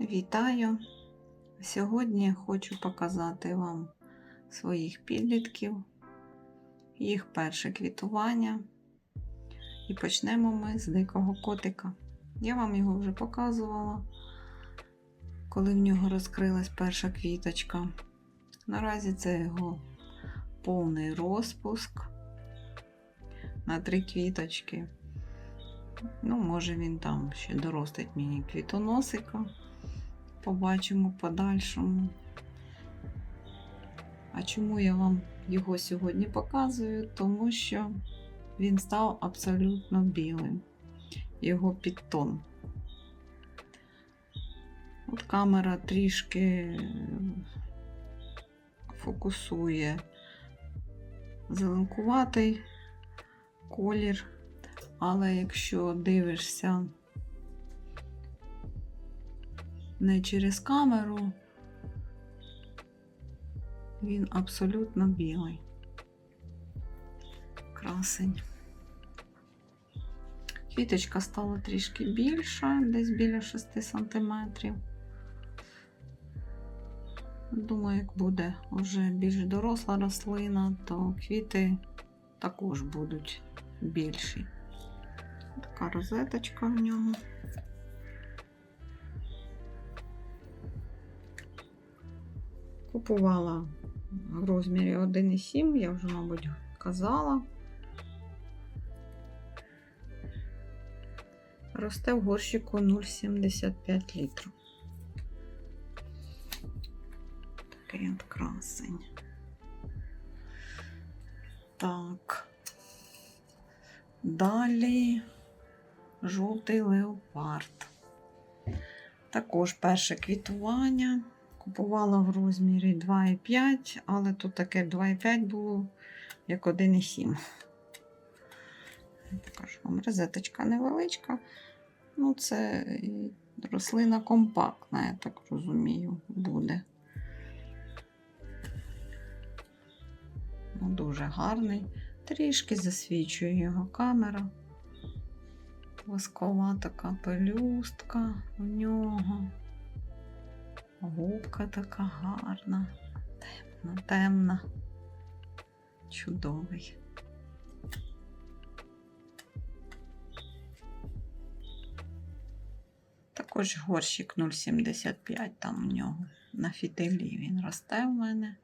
Вітаю! Сьогодні хочу показати вам своїх підлітків, їх перше квітування. І почнемо ми з дикого котика. Я вам його вже показувала, коли в нього розкрилась перша квіточка. Наразі це його повний розпуск на три квіточки. Ну, може, він там ще доростить мені квітоносика. Побачимо подальшому. А чому я вам його сьогодні показую? Тому що він став абсолютно білим. Його підтон. От камера трішки фокусує зеленкуватий колір. Але якщо дивишся не через камеру, він абсолютно білий. Красень. Квіточка стала трішки більша, десь біля 6 см. Думаю, як буде вже більш доросла рослина, то квіти також будуть більші. Така розеточка в ньому. Купувала в розмірі 1,7, я вже, мабуть, казала. Росте в горщику 0,75 літрів. Такий от красень. Так. Далі жовтий леопард. Також перше квітування. Купувала в розмірі 2,5, але тут таке 2,5 було як 1,7. Покажу вам розеточка невеличка. Ну, це рослина компактна, я так розумію, буде. Ну, Дуже гарний. Трішки засвічує його камера. Воскова така пелюстка в нього. Губка така гарна, темна, темна, чудовий. Також горщик 0,75 там у нього на фітилі він росте в мене.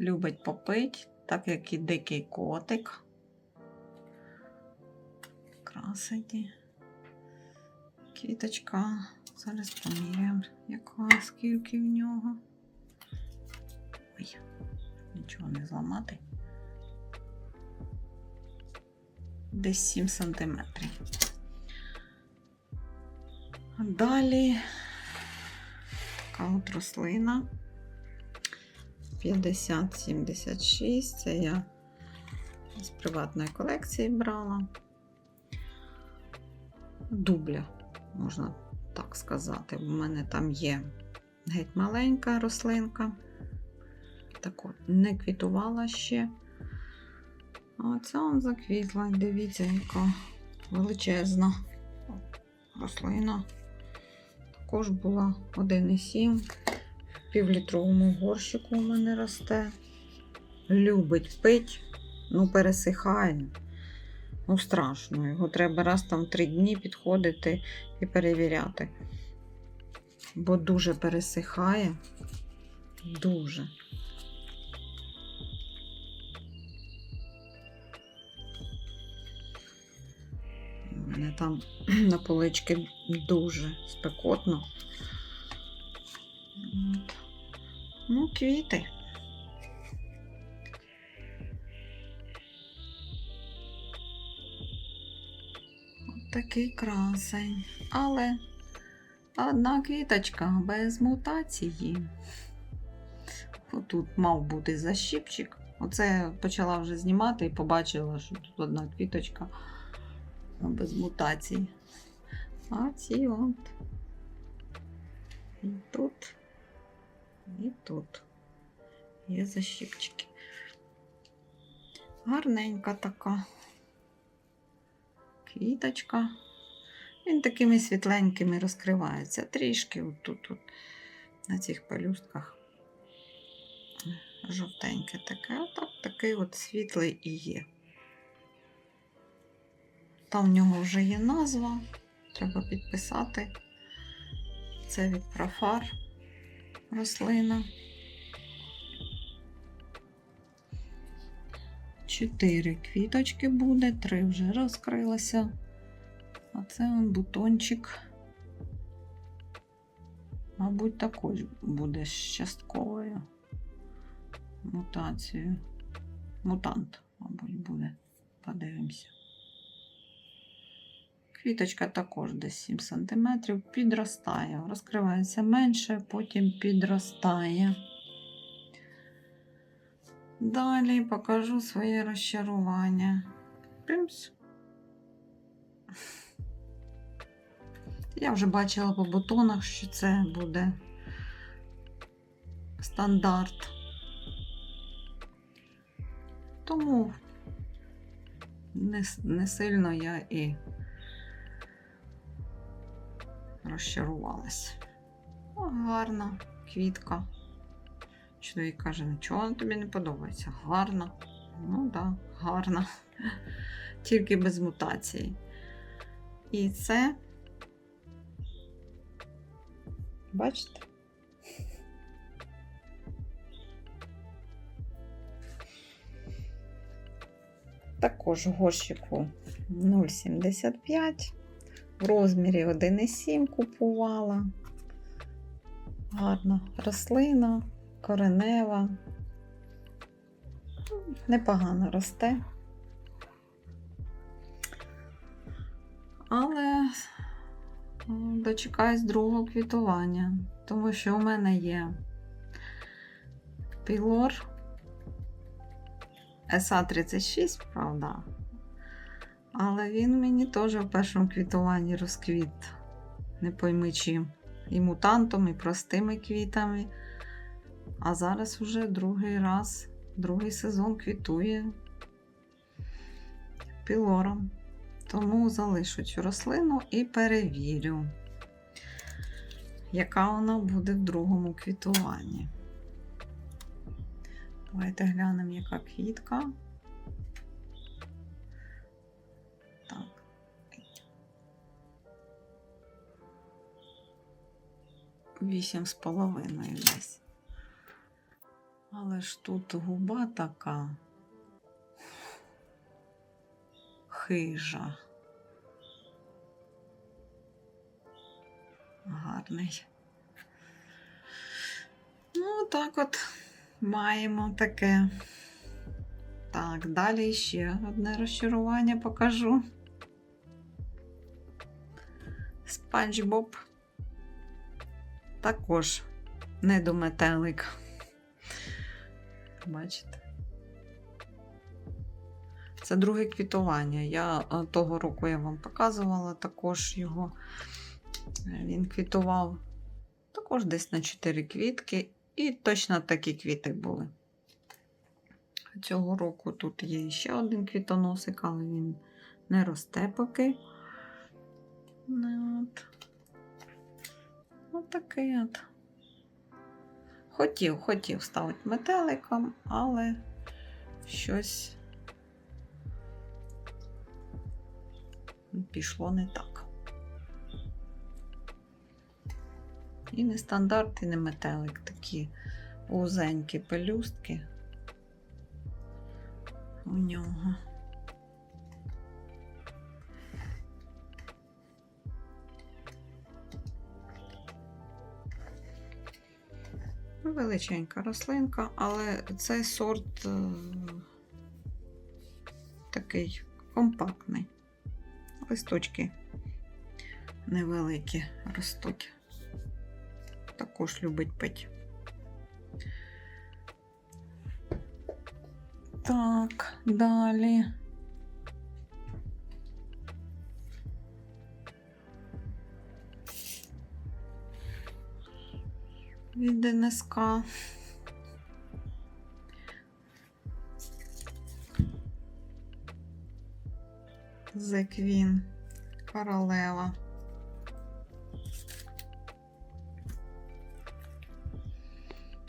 Любить попить, так як і дикий котик. Краситі. Квіточка. Зараз поміряємо, яка скільки в нього. Ой, нічого не зламати. Десь 7 сантиметрів. Далі така от рослина 50-76. Це я з приватної колекції брала. Дубля, можна так сказати. У мене там є геть маленька рослинка. Так от, не квітувала ще. А оця он заквітла. Дивіться, яка величезна рослина. Також була 1,7. В півлітровому горщику у мене росте. Любить пить, ну пересихає. Ну, страшно. Його треба раз там три дні підходити і перевіряти. Бо дуже пересихає. Дуже. У мене там на полички дуже спекотно. Ну, квіти. Такий красень. Але одна квіточка без мутації. Отут мав бути защіпчик. Оце почала вже знімати і побачила, що тут одна квіточка без мутацій. А ці от. І тут, і тут є защіпчики. Гарненька така квіточка. Він такими світленькими розкривається. Трішки отут, тут, на цих пелюстках. Жовтеньке таке. Отак такий от світлий і є. Там в нього вже є назва. Треба підписати. Це від профар рослина. Чотири квіточки буде, три вже розкрилося. А це он бутончик. Мабуть, також буде з частковою мутацією. Мутант, мабуть, буде. Подивимося. Квіточка також десь 7 см, підростає, розкривається менше, потім підростає. Далі покажу своє розчарування. Примс. Я вже бачила по бутонах, що це буде стандарт. Тому не, не сильно я і розчарувалась. О, гарна квітка. Чоловік каже, нічого тобі не подобається. Гарна. Ну так, да, гарна. Тільки без мутації. І це. Бачите? Також в горщику 0,75. В розмірі 1,7 купувала. Гарна рослина, коренева. Непогано росте. Але дочекаюсь другого квітування, тому що у мене є пілор СА-36, правда. Але він мені теж в першому квітуванні розквіт. Не пойми чим. І мутантом, і простими квітами. А зараз уже другий раз, другий сезон квітує пілором. Тому залишу цю рослину і перевірю, яка вона буде в другому квітуванні. Давайте глянемо, яка квітка. Так. Вісім з половиною десь. Але ж тут губа така хижа. Гарний. Ну, так от маємо таке. Так, далі ще одне розчарування покажу. Спанч Боб. Також недометелик. Бачите? Це друге квітування. Я е, того року я вам показувала також його. Він квітував також десь на 4 квітки, і точно такі квіти були. Цього року тут є ще один квітоносик, але він не росте поки. От. От такий от. Хотів, хотів ставити метеликом, але щось пішло не так. І не стандарт, і не метелик, такі вузенькі пелюстки у нього. Величенька рослинка, але цей сорт е, такий компактний. Листочки невеликі ростуть. Також любить пить. Так, далі. від ДНСК. Зеквін, паралела.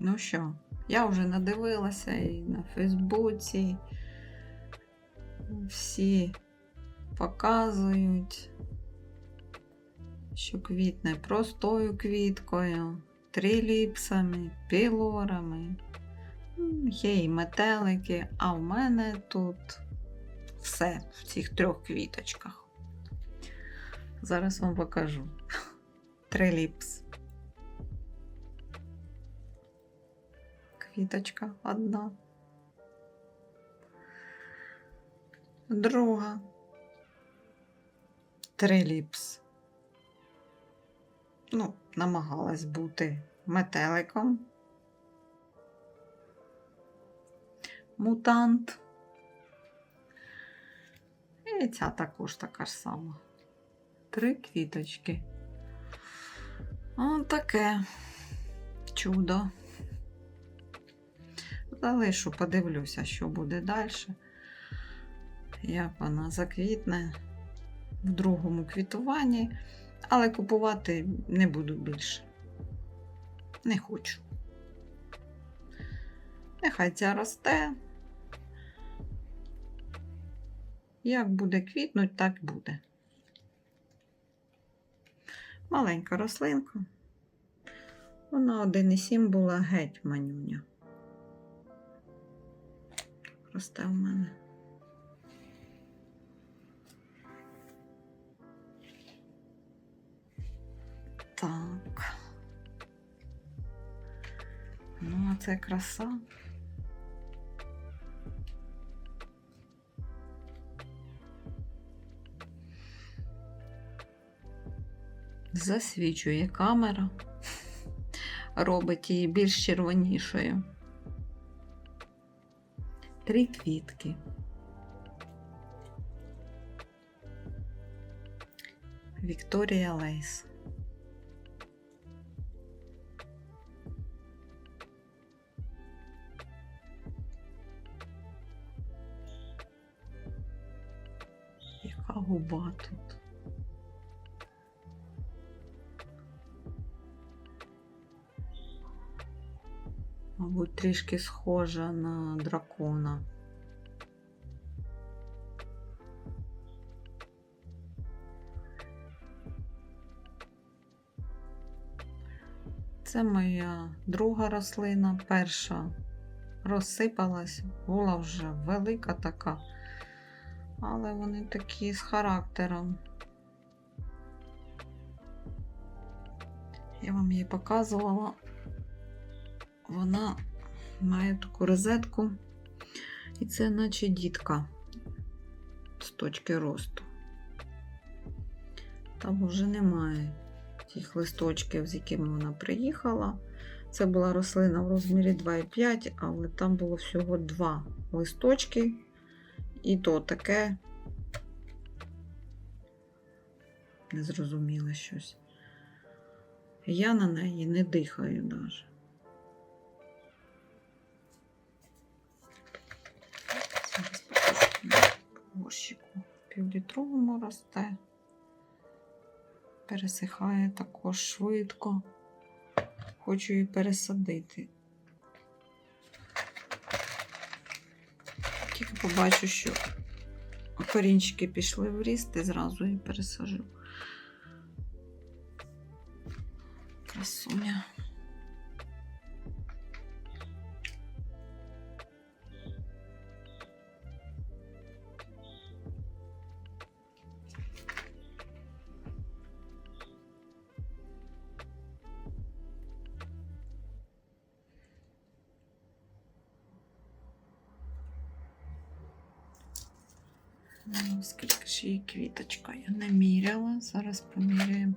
Ну що, я вже надивилася і на Фейсбуці. Всі показують, що квітне простою квіткою триліпсами, пілорами. Є і метелики, а в мене тут все в цих трьох квіточках. Зараз вам покажу. Триліпс. Квіточка одна. Друга. Триліпс. Ну, намагалась бути метеликом. Мутант. І ця також така ж сама. Три квіточки. О, таке чудо. Залишу, подивлюся, що буде далі. Як вона заквітне в другому квітуванні, але купувати не буду більше. Не хочу. Нехай ця росте. Як буде квітнуть, так буде. Маленька рослинка. Вона 1,7 була геть манюня. Росте в мене. Так. Ну, а це краса. Засвічує камера, робить її більш червонішою. Три квітки. Вікторія Лейс. Губа тут? Мабуть, трішки схожа на дракона. Це моя друга рослина, перша розсипалась, була вже велика така, але вони такі з характером. Я вам її показувала. Вона має таку розетку, і це наче дітка з точки росту. Там вже немає тих листочків, з якими вона приїхала. Це була рослина в розмірі 2,5, але там було всього два листочки, і то таке незрозуміле щось. Я на неї не дихаю навіть. Горщику півлітровому росте. Пересихає також швидко. Хочу її пересадити. Побачу, що корінчики пішли в ріст і зразу її пересажу. Красуня. Скільки ж її квіточка? Я не міряла. Зараз поміряємо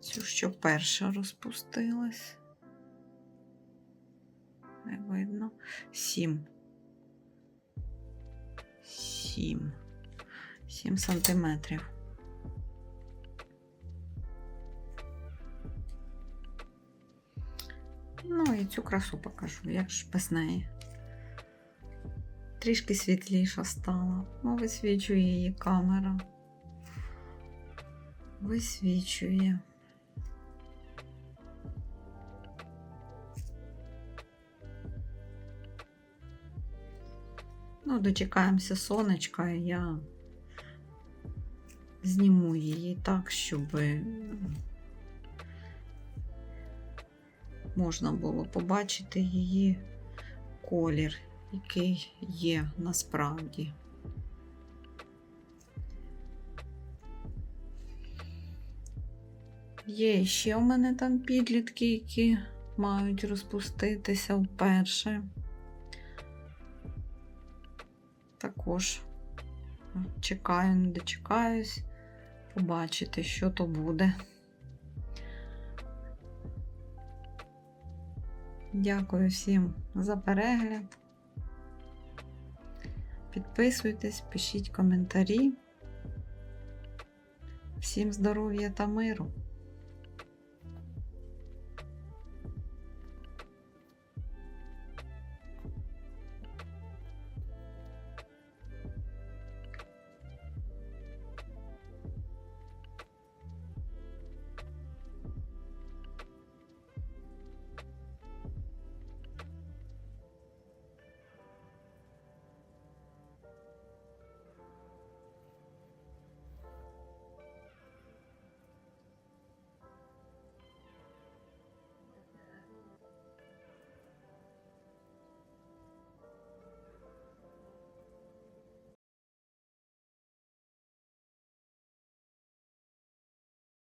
цю, що перша розпустилась. Не видно. Сім. Сім. Сім сантиметрів. Ну і цю красу покажу, як ж без неї трішки світліша стала. Ну, висвічує її камера. Висвічує. Ну, дочекаємося сонечка, і я зніму її так, щоб можна було побачити її колір який є насправді. Є ще у мене там підлітки, які мають розпуститися вперше. Також чекаю, не дочекаюсь, побачити, що то буде. Дякую всім за перегляд. Підписуйтесь, пишіть коментарі. Всім здоров'я та миру!